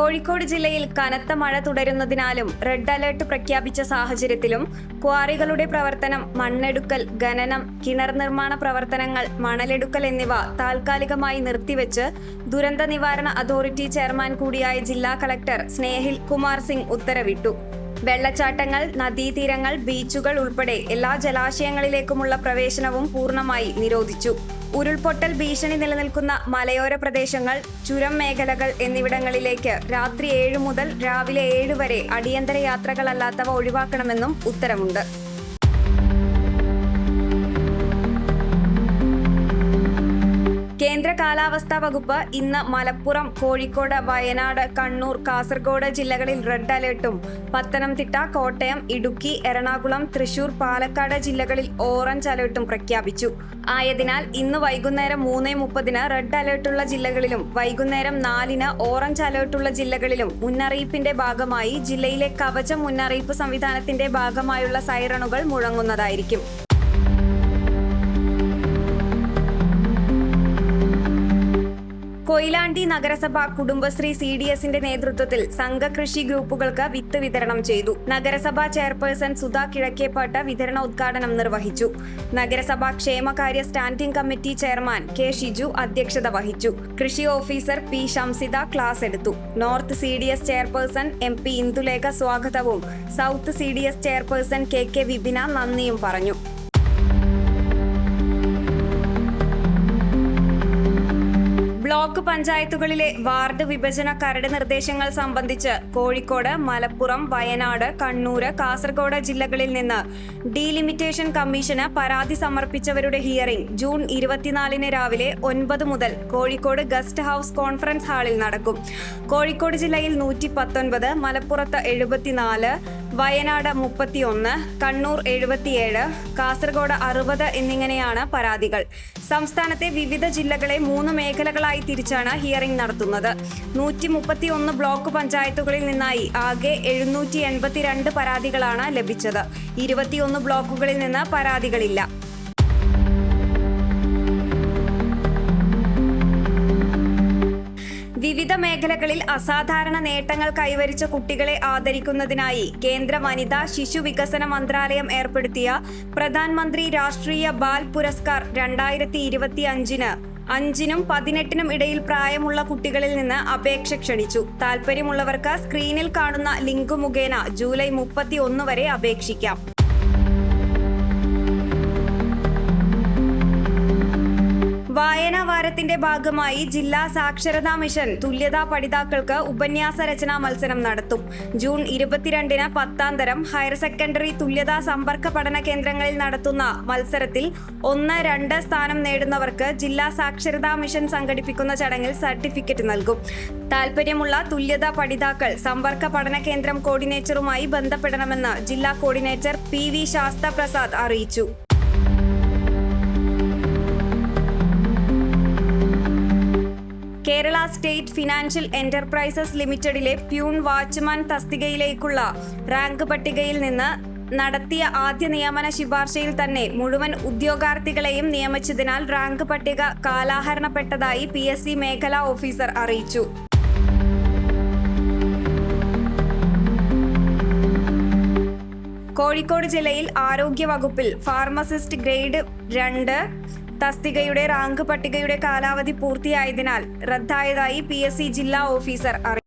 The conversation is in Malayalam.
കോഴിക്കോട് ജില്ലയിൽ കനത്ത മഴ തുടരുന്നതിനാലും റെഡ് അലേർട്ട് പ്രഖ്യാപിച്ച സാഹചര്യത്തിലും ക്വാറികളുടെ പ്രവർത്തനം മണ്ണെടുക്കൽ ഖനനം കിണർ നിർമ്മാണ പ്രവർത്തനങ്ങൾ മണലെടുക്കൽ എന്നിവ താൽക്കാലികമായി നിർത്തിവെച്ച് ദുരന്ത നിവാരണ അതോറിറ്റി ചെയർമാൻ കൂടിയായ ജില്ലാ കളക്ടർ സ്നേഹിൽ കുമാർ സിംഗ് ഉത്തരവിട്ടു. വെള്ളച്ചാട്ടങ്ങൾ നദീതീരങ്ങൾ ബീച്ചുകൾ ഉൾപ്പെടെ എല്ലാ ജലാശയങ്ങളിലേക്കുമുള്ള പ്രവേശനവും പൂർണമായി നിരോധിച്ചു. ഉരുൾപൊട്ടൽ ഭീഷണി നിലനിൽക്കുന്ന മലയോര പ്രദേശങ്ങൾ ചുരം മേഖലകൾ എന്നിവിടങ്ങളിലേക്ക് രാത്രി ഏഴ് മുതൽ രാവിലെ ഏഴ് വരെ അടിയന്തര യാത്രകളല്ലാത്തവ ഒഴിവാക്കണമെന്നും ഉത്തരവുണ്ട്. കേന്ദ്ര കാലാവസ്ഥാ വകുപ്പ് ഇന്ന് മലപ്പുറം കോഴിക്കോട് വയനാട് കണ്ണൂർ കാസർഗോഡ് ജില്ലകളിൽ റെഡ് അലേർട്ടും. പത്തനംതിട്ട കോട്ടയം ഇടുക്കി എറണാകുളം തൃശൂർ പാലക്കാട് ജില്ലകളിൽ ഓറഞ്ച് അലേർട്ടും പ്രഖ്യാപിച്ചു. ആയതിനാൽ ഇന്ന് വൈകുന്നേരം മൂന്ന് മുപ്പതിന് റെഡ് അലേർട്ടുള്ള ജില്ലകളിലും വൈകുന്നേരം നാലിന് ഓറഞ്ച് അലേർട്ടുള്ള ജില്ലകളിലും മുന്നറിയിപ്പിന്റെ ഭാഗമായി ജില്ലയിലെ കവച മുന്നറിയിപ്പ് സംവിധാനത്തിന്റെ ഭാഗമായുള്ള സൈറണുകൾ മുഴങ്ങുന്നതായിരിക്കും. കൊയിലാണ്ടി നഗരസഭ കുടുംബശ്രീ സി ഡി എസിന്റെ നേതൃത്വത്തിൽ സംഘകൃഷി ഗ്രൂപ്പുകൾക്ക് വിത്ത് വിതരണം ചെയ്തു. നഗരസഭാ ചെയർപേഴ്സൺ സുധാ കിഴക്കേപ്പാട്ട് വിതരണ ഉദ്ഘാടനം നിർവഹിച്ചു. നഗരസഭാ ക്ഷേമകാര്യ standing committee chairman K Shiju അധ്യക്ഷത വഹിച്ചു. കൃഷി ഓഫീസർ പി ഷംസിദ ക്ലാസ് എടുത്തു. North C D S chairperson M P Indulekha സ്വാഗതവും south C D S chairperson K K Vipina നന്ദിയും പറഞ്ഞു. ബ്ലോക്ക് പഞ്ചായത്തുകളിലെ വാർഡ് വിഭജന കരട് നിർദ്ദേശങ്ങൾ സംബന്ധിച്ച് കോഴിക്കോട് മലപ്പുറം വയനാട് കണ്ണൂർ കാസർഗോഡ് ജില്ലകളിൽ നിന്ന് ഡീലിമിറ്റേഷൻ കമ്മീഷന് പരാതി സമർപ്പിച്ചവരുടെ ഹിയറിംഗ് ജൂൺ ഇരുപത്തിനാലിന് രാവിലെ ഒൻപത് മുതൽ കോഴിക്കോട് ഗസ്റ്റ് ഹൗസ് കോൺഫറൻസ് ഹാളിൽ നടക്കും. കോഴിക്കോട് ജില്ലയിൽ നൂറ്റി പത്തൊൻപത് മലപ്പുറത്ത് എഴുപത്തിനാല് വയനാട് മുപ്പത്തിയൊന്ന് കണ്ണൂർ എഴുപത്തിയേഴ് കാസർഗോഡ് അറുപത് എന്നിങ്ങനെയാണ് പരാതികൾ. സംസ്ഥാനത്തെ വിവിധ ജില്ലകളെ മൂന്ന് മേഖലകളായി തിരിച്ചാണ് ഹിയറിംഗ് നടത്തുന്നത്. നൂറ്റി മുപ്പത്തിയൊന്ന് ബ്ലോക്ക് പഞ്ചായത്തുകളിൽ നിന്നായി ആകെ എഴുന്നൂറ്റി എൺപത്തിരണ്ട് പരാതികളാണ് ലഭിച്ചത്. ഇരുപത്തിയൊന്ന് ബ്ലോക്കുകളിൽ നിന്ന് പരാതികളില്ല. വിവിധ മേഖലകളിൽ അസാധാരണ നേട്ടങ്ങൾ കൈവരിച്ച കുട്ടികളെ ആദരിക്കുന്നതിനായി കേന്ദ്ര വനിതാ ശിശു വികസന മന്ത്രാലയം ഏർപ്പെടുത്തിയ പ്രധാനമന്ത്രി രാഷ്ട്രീയ ബാൽ പുരസ്കാർ രണ്ടായിരത്തി ഇരുപത്തി അഞ്ചിന് അഞ്ചിനും പതിനെട്ടിനും ഇടയിൽ പ്രായമുള്ള കുട്ടികളിൽ നിന്ന് അപേക്ഷ ക്ഷണിച്ചു. താൽപ്പര്യമുള്ളവർക്ക് സ്ക്രീനിൽ കാണുന്ന ലിങ്ക് മുഖേന ജൂലൈ മുപ്പത്തി ഒന്ന് വരെ അപേക്ഷിക്കാം. വാരത്തിന്റെ ഭാഗമായി ജില്ലാ സാക്ഷരതാ മിഷൻ തുല്യതാ പഠിതാക്കൾക്ക് ഉപന്യാസ രചനാ മത്സരം നടത്തും. ജൂൺ ഇരുപത്തിരണ്ടിന് പത്താം തരം ഹയർ സെക്കൻഡറി തുല്യതാ സമ്പർക്ക പഠന കേന്ദ്രങ്ങളിൽ നടത്തുന്ന മത്സരത്തിൽ ഒന്ന് രണ്ട് സ്ഥാനം നേടുന്നവർക്ക് ജില്ലാ സാക്ഷരതാ മിഷൻ സംഘടിപ്പിക്കുന്ന ചടങ്ങിൽ സർട്ടിഫിക്കറ്റ് നൽകും. താൽപ്പര്യമുള്ള തുല്യതാ പഠിതാക്കൾ സമ്പർക്ക പഠന കേന്ദ്രം കോർഡിനേറ്ററുമായി ബന്ധപ്പെടണമെന്ന് ജില്ലാ coordinator P V Sastha Prasad അറിയിച്ചു. കേരള സ്റ്റേറ്റ് ഫിനാൻഷ്യൽ എന്റർപ്രൈസസ് ലിമിറ്റഡിലെ പ്യൂൺ വാച്ച്മാൻ തസ്തികയിലേക്കുള്ള റാങ്ക് പട്ടികയിൽ നിന്ന് നടത്തിയ ആദ്യ നിയമന ശുപാർശയിൽ തന്നെ മുഴുവൻ ഉദ്യോഗാർത്ഥികളെയും നിയമിച്ചതിനാൽ റാങ്ക് പട്ടിക കാലാഹരണപ്പെട്ടതായി പി എസ് സി മേഖലാ ഓഫീസർ അറിയിച്ചു. കോഴിക്കോട് ജില്ലയിൽ ആരോഗ്യ വകുപ്പിൽ ഫാർമസിസ്റ്റ് ഗ്രേഡ് രണ്ട് തസ്തികയുടെ റാങ്ക് പട്ടികയുടെ കാലാവധി പൂർത്തിയായതിനാൽ റദ്ദായതായി പി ജില്ലാ ഓഫീസർ അറിയിച്ചു.